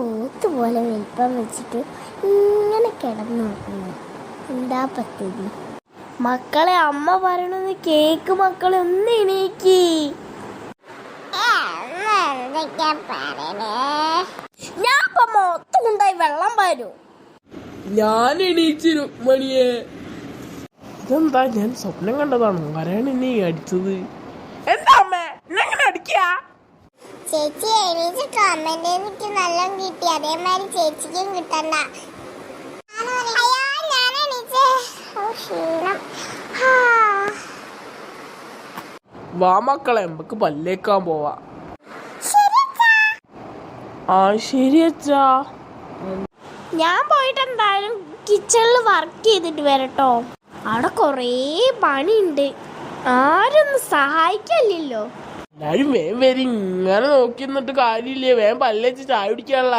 പോത്ത് പോലെ വലിപ്പം വെച്ചിട്ട് ഇങ്ങനെ കിടന്നു നോക്കുന്നു എന്താ പദ്ധതി? മക്കളെ അമ്മ പറയണത് കേക്ക് മക്കളെ ഒന്ന് എണീക്കി. ഞാൻ ഇപ്പൊ മൊത്തം വെള്ളം വരൂ. ഞാൻ എണീച്ചിരു മണിയെ. ഇതെന്താ ഞാൻ സ്വപ്നം കണ്ടതാണ്. ആരാണ് എന്നെ അടിച്ചത് എന്താ അമ്മേ എന്നെ അടിക്കാ ചേച്ചി എനിക്ക് കമന്റ് എനിക്ക് നല്ല കിട്ടി. അതേമാതിരി ചേച്ചിക്കും കിട്ടണ്ട. അയ്യോ, ഞാൻ എണീച്ചേ. ഓ, ക്ഷീണം. വാ മക്കളെ നമുക്ക് പല്ലേക്കാൻ പോവാ. ആ ശരി അച്ഛാ ഞാൻ പോയിട്ട് എന്തായാലും കിച്ചണിൽ വർക്ക് ചെയ്തിട്ട് വരട്ടോ. അവിടെ കുറേ പണിയുണ്ട്. ആരൊന്നും സഹായിക്കല്ലോ എല്ലാരും വേം വരി. ഇങ്ങനെ നോക്കി നിന്നിട്ട് കാര്യമില്ലേ? വേം പല്ലേച്ച് ചായ കുടിക്കാനുള്ള.